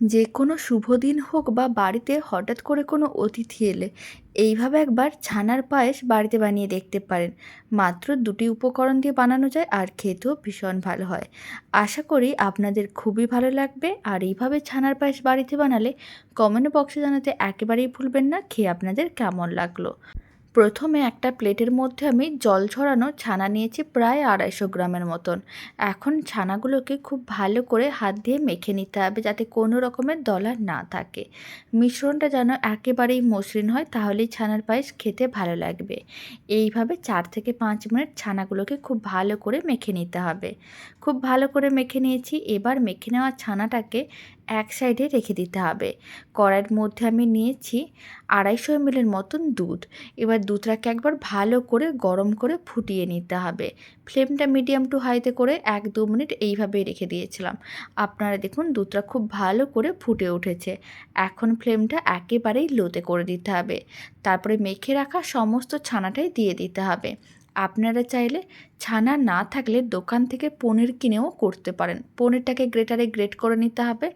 যে কোনো শুভ দিন হোক বা বাড়িতে হঠাৎ করে কোনো অতিথি এলে, এইভাবে একবার ছানার পায়েস বাড়িতে বানিয়ে দেখতে পারেন। মাত্র দুটি উপকরণ দিয়ে বানানো যায় আর খেতেও ভীষণ ভালো হয়। আশা করি আপনাদের খুবই ভালো লাগবে। আর এইভাবে ছানার পায়েস বাড়িতে বানালে কমেন্ট বক্সে জানাতে একেবারেই ভুলবেন না। খেয়ে আপনাদের কেমন লাগল? প্রথমে একটা প্লেটের মধ্যে আমি জল ছড়ানো ছানা নিয়েছি প্রায় আড়াইশো গ্রামের মতন। এখন ছানাগুলোকে খুব ভালো করে হাত দিয়ে মেখে নিতে হবে যাতে কোনো রকমের দলা না থাকে। মিশ্রণটা যেন একেবারেই মসৃণ হয়, তাহলেই ছানার পায়েস খেতে ভালো লাগবে। এইভাবে চার থেকে পাঁচ মিনিট ছানাগুলোকে খুব ভালো করে মেখে নিতে হবে। খুব ভালো করে মেখে নিয়েছি। এবার মেখে নেওয়া ছানাটাকে এক সাইডে রেখে দিতে হবে। কড়াইয়ের মধ্যে আমি নিয়েছি আড়াইশো এমএলের মতন দুধ। এবার দুধটাকে একবার ভালো করে গরম করে ফুটিয়ে নিতে হবে। ফ্লেমটা মিডিয়াম টু হাইতে করে এক দু মিনিট এইভাবেই রেখে দিয়েছিলাম। আপনারা দেখুন দুধটা খুব ভালো করে ফুটে উঠেছে। এখন ফ্লেমটা একেবারেই লোতে করে দিতে হবে। তারপরে মেখে রাখা সমস্ত ছানাটাই দিয়ে দিতে হবে। আপনারা চাইলে ছানা না থাকলে দোকান থেকে পনির কিনেও করতে পারেন। পনিরটাকে গ্রেটারে গ্রেট করে নিতে হবে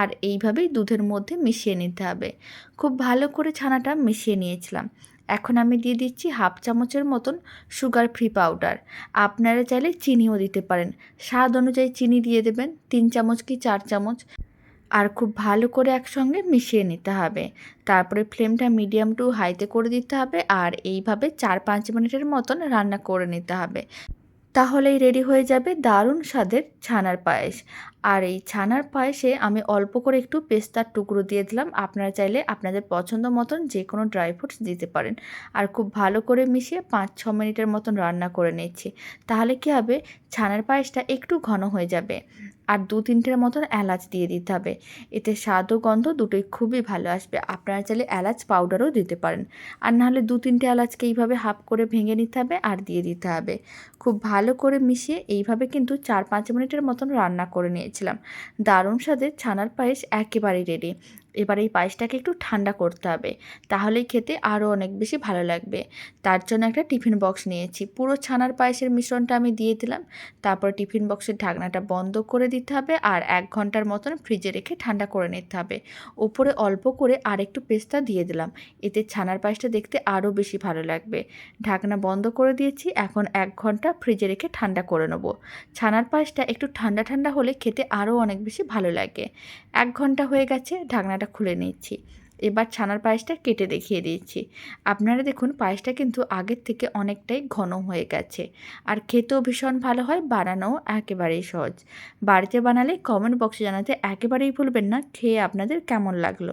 আর এইভাবেই দুধের মধ্যে মিশিয়ে নিতে হবে। খুব ভালো করে ছানাটা মিশিয়ে নিয়েছিলাম। এখন আমি দিয়ে দিচ্ছি হাফ চামচের মতন সুগার ফ্রি পাউডার। আপনারা চাইলে চিনিও দিতে পারেন। স্বাদ অনুযায়ী চিনি দিয়ে দেবেন, তিন চামচ কি চার চামচ। আর খুব ভালো করে একসঙ্গে মিশিয়ে নিতে হবে। তারপরে ফ্লেমটা মিডিয়াম টু হাইতে করে দিতে হবে আর এইভাবে চার পাঁচ মিনিটের মতন রান্না করে নিতে হবে। তাহলেই রেডি হয়ে যাবে দারুণ স্বাদের ছানার পায়েস। আর এই ছানার পায়েসে আমি অল্প করে একটু পেস্তার টুকরো দিয়ে দিলাম। আপনারা চাইলে আপনাদের পছন্দ মতন যে কোনো ড্রাই ফ্রুটস দিতে পারেন। আর খুব ভালো করে মিশিয়ে পাঁচ ছ মিনিটের মতন রান্না করে নিচ্ছি। তাহলে কী হবে? ছানার পায়েসটা একটু ঘন হয়ে যাবে। আর দু তিনটের মতন এলাচ দিয়ে দিতে হবে। এতে স্বাদ ও গন্ধ দুটোই খুবই ভালো আসবে। আপনারা চাইলে এলাচ পাউডারও দিতে পারেন। আর নাহলে দু তিনটে এলাচকে এইভাবে হাফ করে ভেঙে নিতে হবে আর দিয়ে দিতে হবে। খুব ভালো করে মিশিয়ে এইভাবে কিন্তু চার পাঁচ মিনিটের মতন রান্না করে নিয়েছিলাম। দারুণ স্বাদের ছানার পায়েস একেবারেই রেডি এবার এই পায়েসটাকে একটু ঠান্ডা করতে হবে। তাহলেই খেতে আরও অনেক বেশি ভালো লাগবে। তার জন্য একটা টিফিন বক্স নিয়েছি। পুরো ছানার পায়েসের মিশ্রণটা আমি দিয়ে দিলাম। তারপর টিফিন বক্সের ঢাকনাটা বন্ধ করে দিতে হবে আর এক ঘণ্টার মতন ফ্রিজে রেখে ঠান্ডা করে নিতে হবে। ওপরে অল্প করে আর একটু পেস্তা দিয়ে দিলাম। এতে ছানার পায়েসটা দেখতে আরও বেশি ভালো লাগবে। ঢাকনা বন্ধ করে দিয়েছি। এখন এক ঘণ্টা ফ্রিজে রেখে ঠান্ডা করে নেব। ছানার পায়েসটা একটু ঠান্ডা ঠান্ডা হলে খেতে আরও অনেক বেশি ভালো লাগে। এক ঘণ্টা হয়ে গেছে। ঢাকনাটা খুলে নিচ্ছি। এবার ছানার পায়েসটা কেটে দেখিয়ে দিয়েছি আপনারা দেখুন, পায়েসটা কিন্তু আগের থেকে অনেকটাই ঘন হয়ে গেছে। আর খেতেও ভীষণ ভালো হয়, বানানোও একেবারেই সহজ। বাড়িতে বানালে কমেন্ট বক্সে জানাতে একেবারেই ভুলবেন না। খেয়ে আপনাদের কেমন লাগল?